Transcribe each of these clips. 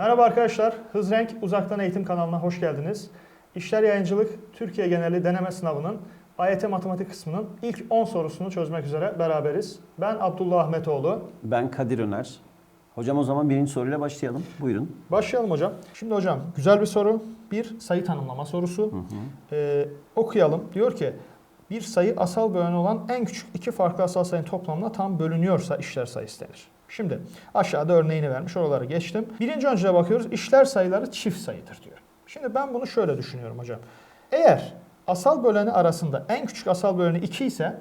Merhaba arkadaşlar, Hızrenk Uzaktan Eğitim kanalına hoş geldiniz. İşler Yayıncılık Türkiye Geneli Deneme Sınavı'nın AYT Matematik kısmının ilk 10 sorusunu çözmek üzere beraberiz. Ben Abdullah Ahmetoğlu. Ben Kadir Öner. Hocam o zaman birinci soruyla başlayalım. Buyurun. Başlayalım hocam. Şimdi hocam güzel bir soru. Bir sayı tanımlama sorusu. Ee, okuyalım. Diyor ki bir sayı asal böleni olan en küçük iki farklı asal sayının toplamına tam bölünüyorsa işler sayısı denir. Şimdi aşağıda örneğini vermiş oraları geçtim. Birinci öncüle bakıyoruz. İşler sayıları çift sayıdır diyor. Şimdi ben bunu şöyle düşünüyorum hocam. Eğer asal böleni arasında en küçük asal böleni 2 ise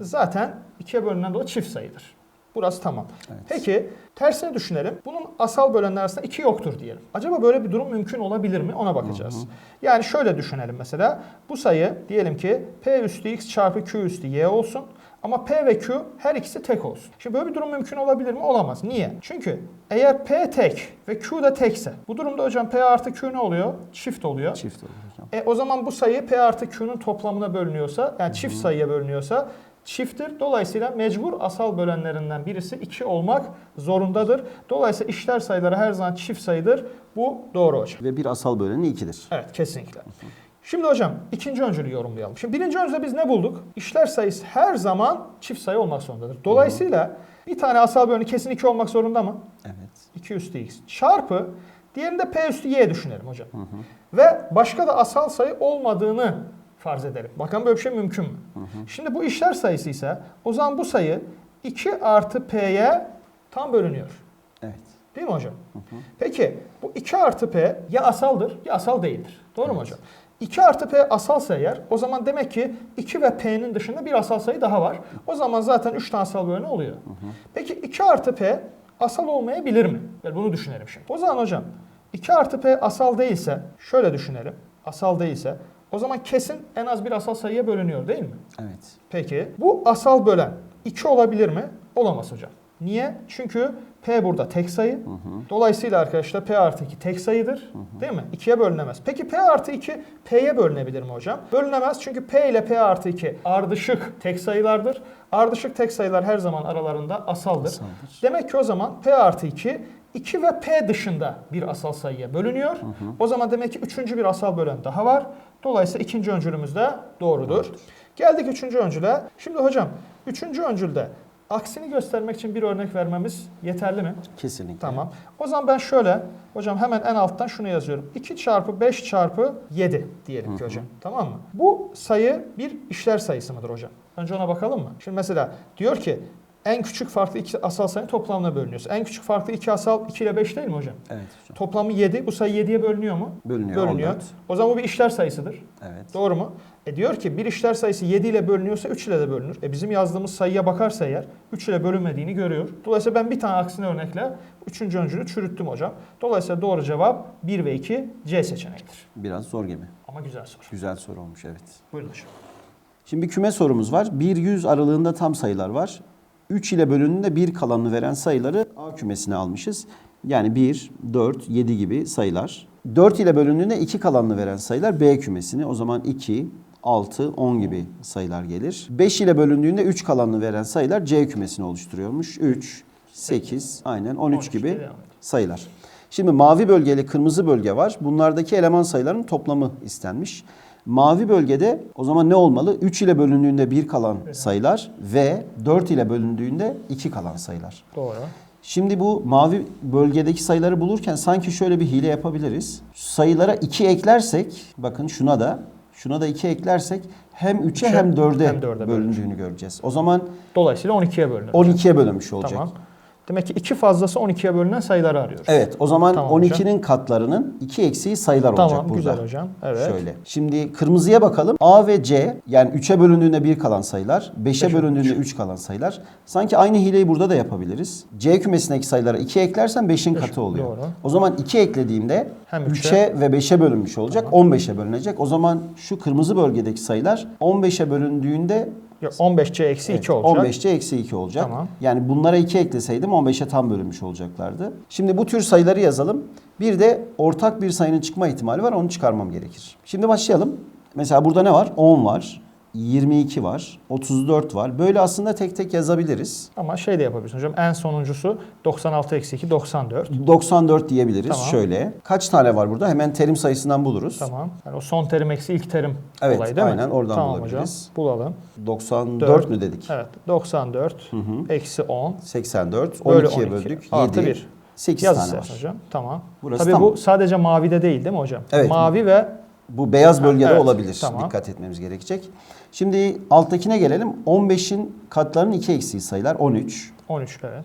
zaten 2'ye bölünen o çift sayıdır. Burası tamam. Evet. Peki tersini düşünelim. Bunun asal bölenler arasında 2 yoktur diyelim. Acaba böyle bir durum mümkün olabilir mi? Ona bakacağız. Yani şöyle düşünelim mesela. Bu sayı diyelim ki P üstü X çarpı Q üstü Y olsun. Ama P ve Q her ikisi tek olsun. Şimdi böyle bir durum mümkün olabilir mi? Olamaz. Niye? Çünkü eğer P tek ve Q da tekse bu durumda hocam P artı Q ne oluyor? Çift oluyor. Çift olur hocam. E, o zaman bu sayı P artı Q'nun toplamına bölünüyorsa, yani çift sayıya bölünüyorsa çifttir. Dolayısıyla mecbur asal bölenlerinden birisi 2 olmak zorundadır. Dolayısıyla işler sayıları her zaman çift sayıdır. Bu doğru hocam. Ve bir asal böleni 2'dir. Evet kesinlikle. Şimdi hocam ikinci öncülü yorumlayalım. Şimdi birinci öncüde biz ne bulduk? İşler sayısı her zaman çift sayı olmak zorundadır. Dolayısıyla bir tane asal böleni kesin 2 olmak zorunda mı? Evet. 2 üstü x çarpı diğerinde p üstü y düşünelim hocam. Ve başka da asal sayı olmadığını farz edelim. Bakın böyle bir şey mümkün mü? Şimdi bu işler sayısı ise o zaman bu sayı 2 artı p'ye tam bölünüyor. Evet. Değil mi hocam? Peki bu 2 artı p ya asaldır ya asal değildir. Doğru mu hocam? 2 artı p asalsa eğer o zaman demek ki 2 ve p'nin dışında bir asal sayı daha var. O zaman zaten 3 tane asal böleni oluyor. Peki 2 artı p asal olmayabilir mi? Yani bunu düşünelim şimdi. O zaman hocam 2 artı p asal değilse şöyle düşünelim. Asal değilse o zaman kesin en az bir asal sayıya bölünüyor değil mi? Evet. Peki bu asal bölen 2 olabilir mi? Olamaz hocam. Niye? Çünkü P burada tek sayı. Dolayısıyla arkadaşlar P artı 2 tek sayıdır. Değil mi? 2'ye bölünemez. Peki P artı 2 P'ye bölünebilir mi hocam? Bölünemez çünkü P ile P artı 2 ardışık tek sayılardır. Ardışık tek sayılar her zaman aralarında asaldır. Asaldır. Demek ki o zaman P artı 2 2 ve P dışında bir asal sayıya bölünüyor. O zaman demek ki üçüncü bir asal bölen daha var. Dolayısıyla ikinci öncülümüz de doğrudur. Geldik üçüncü öncüle. Şimdi hocam üçüncü öncülde aksini göstermek için bir örnek vermemiz yeterli mi? Kesinlikle. Tamam. O zaman ben şöyle hocam hemen en alttan şunu yazıyorum. 2 çarpı 5 çarpı 7 diyelim ki hocam. Tamam mı? Bu sayı bir işler sayısı mıdır hocam? Önce ona bakalım mı? Şimdi mesela diyor ki en küçük farklı iki asal sayının toplamına bölünüyorsa. En küçük farklı iki asal 2 ile 5 değil mi hocam? Evet hocam. Toplamı 7. Bu sayı 7'ye bölünüyor mu? Bölünüyor. Bölünüyor. 14. O zaman bu bir işler sayısıdır. Evet. Doğru mu? E diyor ki bir işler sayısı 7 ile bölünüyorsa 3 ile de bölünür. E bizim yazdığımız sayıya bakarsa eğer 3 ile bölünmediğini görüyor. Dolayısıyla ben bir tane aksine örnekle 3. öncülü çürüttüm hocam. Dolayısıyla doğru cevap 1 ve 2 C seçeneğidir. Biraz zor gibi. Ama güzel soru. Güzel soru olmuş evet. Buyurun hocam. Şimdi bir küme sorumuz var. 1-100 aralığında tam sayılar var. 3 ile bölündüğünde 1 kalanını veren sayıları A kümesine almışız. Yani 1, 4, 7 gibi sayılar. 4 ile bölündüğünde 2 kalanını veren sayılar B kümesini. O zaman 2, 6, 10 gibi sayılar gelir. 5 ile bölündüğünde 3 kalanını veren sayılar C kümesini oluşturuyormuş. 3, 8, aynen 13 13 gibi sayılar. Şimdi mavi bölge ile kırmızı bölge var. Bunlardaki eleman sayılarının toplamı istenmiş. Mavi bölgede o zaman ne olmalı? 3 ile bölündüğünde 1 kalan sayılar ve 4 ile bölündüğünde 2 kalan sayılar. Doğru. Şimdi bu mavi bölgedeki sayıları bulurken sanki şöyle bir hile yapabiliriz. Sayılara 2 eklersek, bakın şuna da, şuna da 2 eklersek hem 3'e Üçe hem 4'e hem dörde bölündüğünü göreceğiz. O zaman Dolayısıyla 12'ye bölünür. 12'ye bölünmüş olacak. Tamam. Demek ki 2 fazlası 12'ye bölünen sayıları arıyoruz. Evet o zaman Tamam hocam. 12'nin katlarının 2 eksiği sayılar olacak Tamam burada. güzel hocam. Evet. Şöyle. Şimdi kırmızıya bakalım. A ve C yani 3'e bölündüğünde 1 kalan sayılar, 5'e Beşe bölündüğünde 3 kalan sayılar. Sanki aynı hileyi burada da yapabiliriz. C kümesindeki sayılara 2 eklersen 5'in Beş, katı oluyor. doğru. O zaman 2 eklediğimde Hem 3'e ve 5'e bölünmüş olacak. 15'e bölünecek. O zaman şu kırmızı bölgedeki sayılar 15'e bölündüğünde Yok, 15C eksi 2 olacak. 15'te eksi 2 olacak. Tamam. Yani bunlara 2 ekleseydim 15'e tam bölünmüş olacaklardı. Şimdi bu tür sayıları yazalım. Bir de ortak bir sayının çıkma ihtimali var. Onu çıkarmam gerekir. Şimdi başlayalım. Mesela burada ne var? 10 var. 22 var, 34 var. Böyle aslında tek tek yazabiliriz. Ama şey de yapabilirsin hocam. En sonuncusu 96 eksi 2 94. 94 diyebiliriz Tamam. şöyle. Kaç tane var burada? Hemen terim sayısından buluruz. Tamam. Yani o son terim eksi ilk terim Evet, olayı değil mi? aynen, oradan tamam bulabiliriz. hocam. Bulalım. 94 Dört. mü dedik? Evet. 94 eksi 10 84. bölü 12'ye 12. böldük. Artı 7. 1. 8 Yaz tane istersen var. hocam. Tamam. Burası Tabii tamam. bu sadece mavide değil değil mi hocam? Evet. Mavi ve Bu beyaz bölgede Evet, olabilir. tamam. Dikkat etmemiz gerekecek. Şimdi alttakine gelelim. 15'in katlarının 2 eksiği sayılar 13, 13 evet.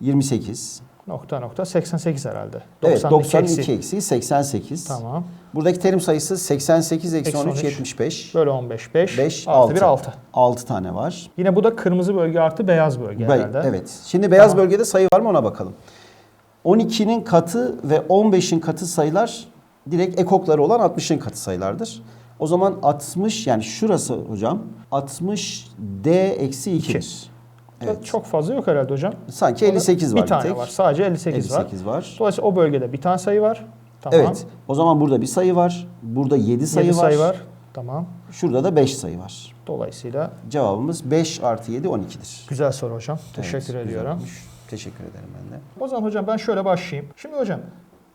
28. Nokta nokta 88 herhalde. Evet 92 92 eksi. eksiği 88. Tamam. Buradaki terim sayısı 88 eksi Eksi 13 13. 75. Böyle 15 5. 5 artı 6. 1 6. 6 tane var. Yine bu da kırmızı bölge artı beyaz bölge Bay- herhalde. Evet. Şimdi beyaz Tamam. bölgede sayı var mı ona bakalım. 12'nin katı ve 15'in katı sayılar direkt ekokları olan 60'ın katı sayılardır. O zaman 60 yani şurası hocam 60 D eksi 2'dir. Evet. Çok fazla yok herhalde hocam. Sanki Orada 58 var bir tane tek. var. Sadece 58, var. 58 var. Dolayısıyla o bölgede bir tane sayı var. Tamam. Evet. O zaman burada bir sayı var. Burada 7 sayı, Yedi var. sayı var. Tamam. Şurada da 5 sayı var. Dolayısıyla Cevabımız 5 artı 7 12'dir. güzel soru hocam. Evet, Teşekkür güzel ediyorum. Teşekkür ederim ben de. O zaman hocam ben şöyle başlayayım. Şimdi hocam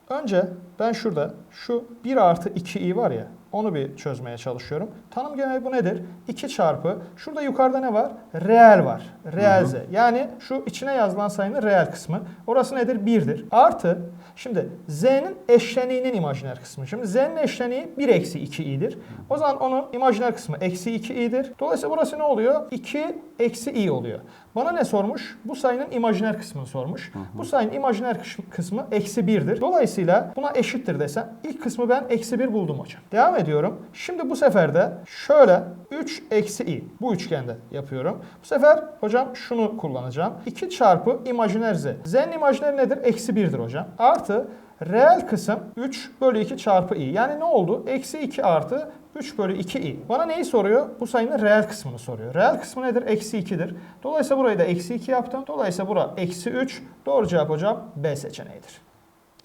önce ben şurada şu 1 artı 2i var ya onu bir çözmeye çalışıyorum. Tanım geneli bu nedir? 2 çarpı şurada yukarıda ne var? Reel var. Reel z. Yani şu içine yazılan sayının reel kısmı. Orası nedir? 1'dir. Artı şimdi z'nin eşleniğinin imajiner kısmı. Şimdi z'nin eşleniği 1 eksi 2i'dir. O zaman onun imajiner kısmı eksi 2i'dir. Dolayısıyla burası ne oluyor? 2 eksi i oluyor. Bana ne sormuş? Bu sayının imajiner kısmını sormuş. Bu sayının imajiner kıs- kısmı eksi 1'dir. Dolayısıyla buna eşittir desem ilk kısmı ben eksi 1 buldum hocam. Devam ediyorum. Şimdi bu sefer de şöyle 3 eksi i bu üçgende yapıyorum. Bu sefer hocam şunu kullanacağım. 2 çarpı imajiner z. Z'nin imajineri nedir? Eksi 1'dir hocam. Artı Reel kısım 3 bölü 2 çarpı i. Yani ne oldu? Eksi 2 artı 3 bölü 2 i. Bana neyi soruyor? Bu sayının reel kısmını soruyor. Reel kısmı nedir? Eksi 2'dir. Dolayısıyla burayı da eksi 2 yaptım. Dolayısıyla bura eksi 3. Doğru cevap hocam B seçeneğidir.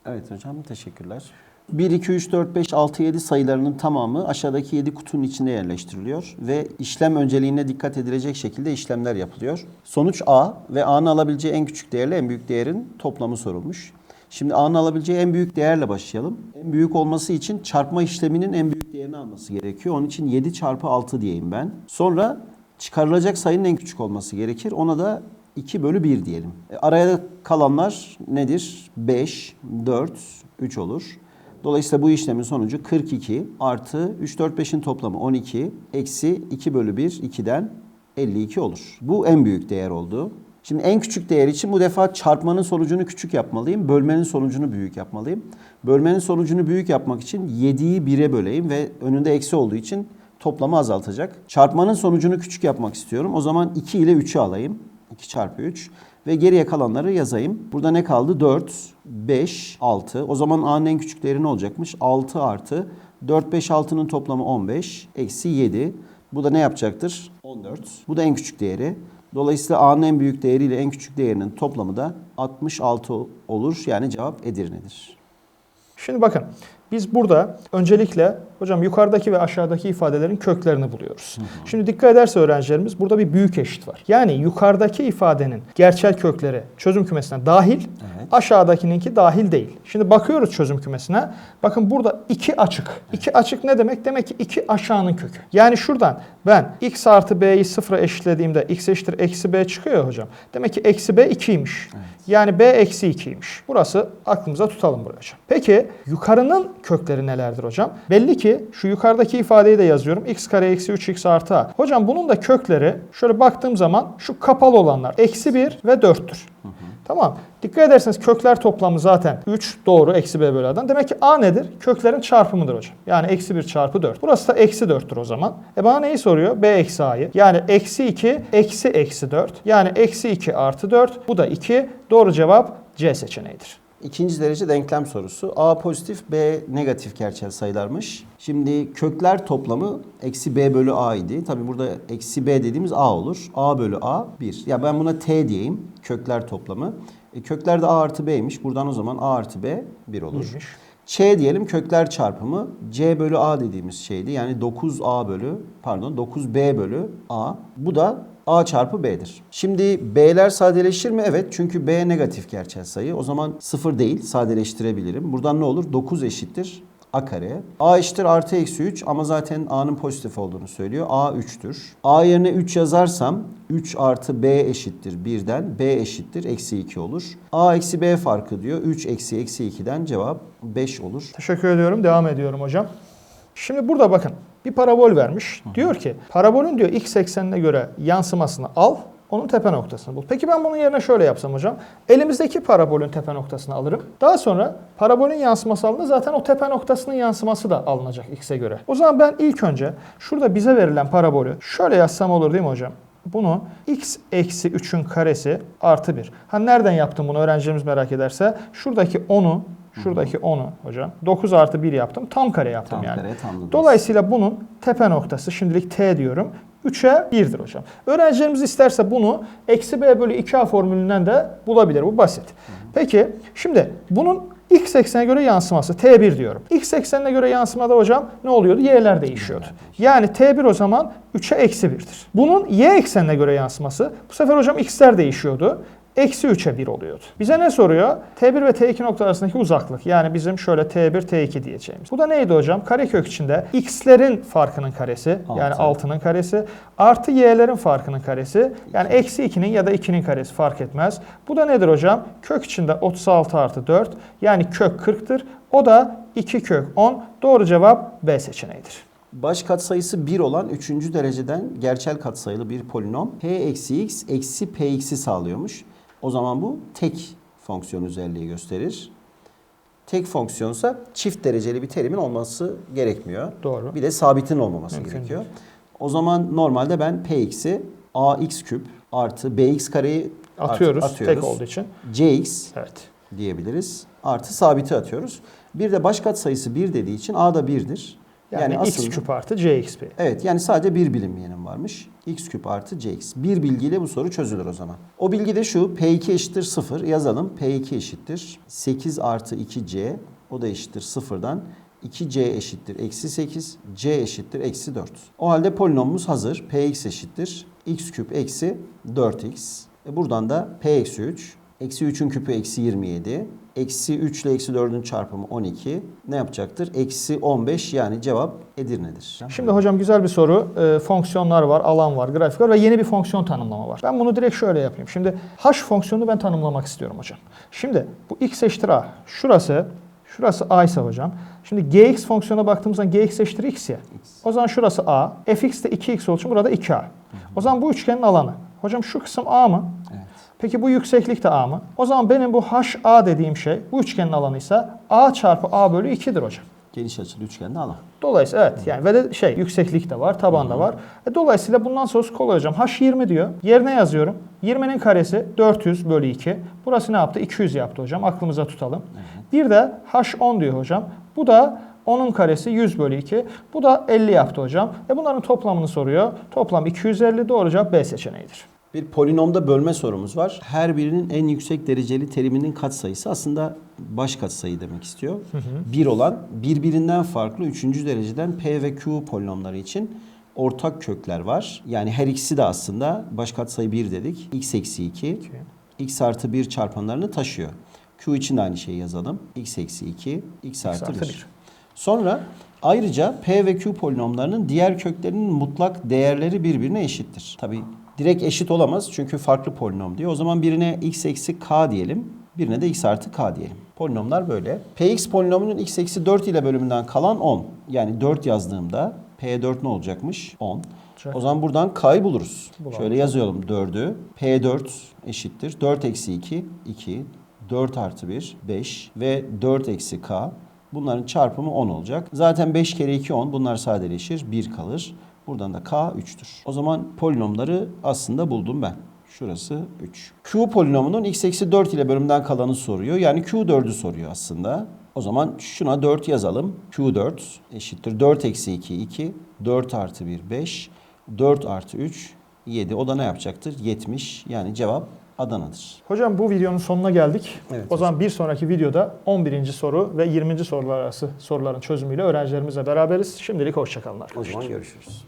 Evet hocam teşekkürler. 1, 2, 3, 4, 5, 6, 7 sayılarının tamamı aşağıdaki 7 kutunun içinde yerleştiriliyor ve işlem önceliğine dikkat edilecek şekilde işlemler yapılıyor. Sonuç A ve A'nın alabileceği en küçük değerle en büyük değerin toplamı sorulmuş. Şimdi A'nın alabileceği en büyük değerle başlayalım. En büyük olması için çarpma işleminin en büyük değerini alması gerekiyor. Onun için 7 çarpı 6 diyeyim ben. Sonra çıkarılacak sayının en küçük olması gerekir. Ona da 2 bölü 1 diyelim. E, araya kalanlar nedir? 5, 4, 3 olur. Dolayısıyla bu işlemin sonucu 42 artı 3, 4, 5'in toplamı 12 eksi 2 bölü 1 2'den 52 olur. Bu en büyük değer oldu. Şimdi en küçük değer için bu defa çarpmanın sonucunu küçük yapmalıyım. Bölmenin sonucunu büyük yapmalıyım. Bölmenin sonucunu büyük yapmak için 7'yi 1'e böleyim ve önünde eksi olduğu için toplamı azaltacak. Çarpmanın sonucunu küçük yapmak istiyorum. O zaman 2 ile 3'ü alayım. 2 çarpı 3 ve geriye kalanları yazayım. Burada ne kaldı? 4, 5, 6. O zaman A'nın en küçük değeri ne olacakmış? 6 artı 4, 5, 6'nın toplamı 15 eksi 7. Bu da ne yapacaktır? 14. Bu da en küçük değeri. Dolayısıyla A'nın en büyük değeriyle en küçük değerinin toplamı da 66 olur. Yani cevap Edirne'dir. Şimdi bakın biz burada öncelikle hocam yukarıdaki ve aşağıdaki ifadelerin köklerini buluyoruz. Şimdi dikkat ederse öğrencilerimiz burada bir büyük eşit var. Yani yukarıdaki ifadenin gerçel kökleri çözüm kümesine dahil, Evet. aşağıdakininki dahil değil. Şimdi bakıyoruz çözüm kümesine. Bakın burada iki açık. İki açık ne demek? Demek ki iki aşağının kökü. Yani şuradan ben x artı b'yi sıfıra eşitlediğimde x eşittir eksi b çıkıyor hocam. Demek ki eksi b 2'ymiş. Yani b eksi 2'ymiş. Burası aklımıza tutalım buraya hocam. Peki yukarının kökleri nelerdir hocam? Belli ki şu yukarıdaki ifadeyi de yazıyorum. x kare eksi 3x artı a. Hocam bunun da kökleri şöyle baktığım zaman şu kapalı olanlar eksi 1 ve 4'tür. Tamam. Dikkat ederseniz kökler toplamı zaten 3 doğru eksi b bölü a'dan. Demek ki a nedir? Köklerin çarpımıdır hocam. Yani eksi 1 çarpı 4. Burası da eksi 4'tür o zaman. E bana neyi soruyor? b eksi a'yı. Yani eksi 2 eksi eksi 4. Yani eksi 2 artı 4. Bu da 2. Doğru cevap C seçeneğidir. İkinci derece denklem sorusu. A pozitif, B negatif gerçel sayılarmış. Şimdi kökler toplamı eksi B bölü A idi. Tabi burada eksi B dediğimiz A olur. A bölü A 1. Ya ben buna T diyeyim. Kökler toplamı. E, kökler de A artı B'ymiş. Buradan o zaman A artı B 1 olur. İyiymiş. Ç diyelim kökler çarpımı C bölü A dediğimiz şeydi. Yani 9A bölü pardon 9B bölü A. Bu da A çarpı B'dir. Şimdi B'ler sadeleşir mi? Evet. Çünkü B negatif gerçel sayı. O zaman 0 değil. Sadeleştirebilirim. Buradan ne olur? 9 eşittir A kare. A eşittir artı eksi 3 ama zaten A'nın pozitif olduğunu söylüyor. A 3'tür. A yerine 3 yazarsam 3 artı B eşittir 1'den B eşittir eksi 2 olur. A eksi B farkı diyor. 3 eksi eksi 2'den cevap 5 olur. Teşekkür ediyorum. Devam ediyorum hocam. Şimdi burada bakın bir parabol vermiş. Diyor ki parabolün diyor x eksenine göre yansımasını al. Onun tepe noktasını bul. Peki ben bunun yerine şöyle yapsam hocam. Elimizdeki parabolün tepe noktasını alırım. Daha sonra parabolün yansıması alınır. Zaten o tepe noktasının yansıması da alınacak x'e göre. O zaman ben ilk önce şurada bize verilen parabolü şöyle yazsam olur değil mi hocam? Bunu x eksi 3'ün karesi artı 1. Ha nereden yaptım bunu öğrencilerimiz merak ederse. Şuradaki 10'u Şuradaki 10'u hocam 9 artı 1 yaptım. Tam kare yaptım Tam yani. kare tamladınız. Dolayısıyla bunun tepe noktası şimdilik t diyorum. 3'e 1'dir hocam. Öğrencilerimiz isterse bunu eksi b bölü 2a formülünden de bulabilir. Bu basit. Peki şimdi bunun x eksenine göre yansıması t1 diyorum. x eksenine göre yansımada hocam ne oluyordu? y'ler değişiyordu. Yani t1 o zaman 3'e eksi 1'dir. Bunun y eksenine göre yansıması bu sefer hocam x'ler değişiyordu. Eksi 3'e 1 oluyordu. Bize ne soruyor? T1 ve T2 nokta arasındaki uzaklık. Yani bizim şöyle T1, T2 diyeceğimiz. Bu da neydi hocam? Karekök içinde x'lerin farkının karesi. Yani Altı. 6'nın karesi. Artı y'lerin farkının karesi. Yani eksi 2'nin ya da 2'nin karesi fark etmez. Bu da nedir hocam? Kök içinde 36 artı 4. Yani kök 40'tır. O da 2 kök 10. Doğru cevap B seçeneğidir. Baş katsayısı 1 olan 3. dereceden gerçel katsayılı bir polinom p eksi x eksi px'i sağlıyormuş. O zaman bu tek fonksiyon özelliği gösterir. Tek fonksiyonsa çift dereceli bir terimin olması gerekmiyor. Doğru. Bir de sabitin olmaması Mümkün gerekiyor. değil. O zaman normalde ben px'i ax küp artı bx kareyi Atıyoruz, atıyoruz. tek olduğu için. cx Evet. diyebiliriz. Artı sabiti atıyoruz. Bir de baş katsayısı 1 dediği için a da 1'dir. Yani, x küp artı cxp. Evet yani sadece bir bilinmeyenim varmış. x küp artı cx. Bir bilgiyle bu soru çözülür o zaman. O bilgi de şu. p2 eşittir 0 yazalım. p2 eşittir 8 artı 2c. O da eşittir 0'dan. 2c eşittir eksi 8. c eşittir eksi 4. O halde polinomumuz hazır. px eşittir x küp eksi 4x. E buradan da p eksi 3. Eksi 3'ün küpü eksi 27. Eksi 3 ile eksi 4'ün çarpımı 12. Ne yapacaktır? Eksi 15 yani cevap Edirne'dir. Şimdi hocam güzel bir soru. Ee, fonksiyonlar var, alan var, grafik var ve yeni bir fonksiyon tanımlama var. Ben bunu direkt şöyle yapayım. Şimdi h fonksiyonunu ben tanımlamak istiyorum hocam. Şimdi bu x eşittir a. Şurası, şurası a ise hocam. Şimdi gx fonksiyona baktığımız zaman gx eşittir x ya. O zaman şurası a. fx de 2x olduğu için burada 2a. O zaman bu üçgenin alanı. Hocam şu kısım a mı? Peki bu yükseklik de a mı? O zaman benim bu HA dediğim şey bu üçgenin alanıysa a çarpı a bölü 2'dir hocam. Geniş açılı üçgende alan. Dolayısıyla evet yani ve de şey yükseklik de var, taban da var. E, dolayısıyla bundan sonrası kolay hocam. H 20 diyor. Yerine yazıyorum. 20'nin karesi 400 bölü 2. Burası ne yaptı? 200 yaptı hocam. Aklımıza tutalım. Bir de H 10 diyor hocam. Bu da 10'un karesi 100 bölü 2. Bu da 50 yaptı hocam. E bunların toplamını soruyor. Toplam 250 doğru cevap B seçeneğidir. Bir polinomda bölme sorumuz var. Her birinin en yüksek dereceli teriminin katsayısı aslında baş katsayı demek istiyor. Bir olan birbirinden farklı 3. dereceden P ve Q polinomları için ortak kökler var. Yani her ikisi de aslında baş katsayı 1 dedik. x eksi 2, x artı 1 çarpanlarını taşıyor. Q için de aynı şeyi yazalım. x eksi 2, x artı artı 1. bir. Sonra ayrıca P ve Q polinomlarının diğer köklerinin mutlak değerleri birbirine eşittir. Tabi direkt eşit olamaz çünkü farklı polinom diyor. O zaman birine x eksi k diyelim. Birine de x artı k diyelim. Polinomlar böyle. Px polinomunun x eksi 4 ile bölümünden kalan 10. Yani 4 yazdığımda P4 ne olacakmış? 10. Olacak. O zaman buradan k'yı buluruz. Bulalım. Şöyle yazıyorum 4'ü. P4 eşittir. 4 eksi 2, 2. 4 artı 1, 5 ve 4 eksi k. Bunların çarpımı 10 olacak. Zaten 5 kere 2 10. Bunlar sadeleşir. 1 kalır. Buradan da k 3'tür. O zaman polinomları aslında buldum ben. Şurası 3. Q polinomunun x eksi 4 ile bölümden kalanı soruyor. Yani Q4'ü soruyor aslında. O zaman şuna 4 yazalım. Q4 eşittir 4 eksi 2 2. 4 artı 1 5. 4 artı 3 7. O da ne yapacaktır? 70. Yani cevap Adana'dır. Hocam bu videonun sonuna geldik. Evet o zaman bir sonraki videoda 11. soru ve 20. sorular arası soruların çözümüyle öğrencilerimizle beraberiz. Şimdilik hoşçakalın O arkadaşlar. zaman görüşürüz.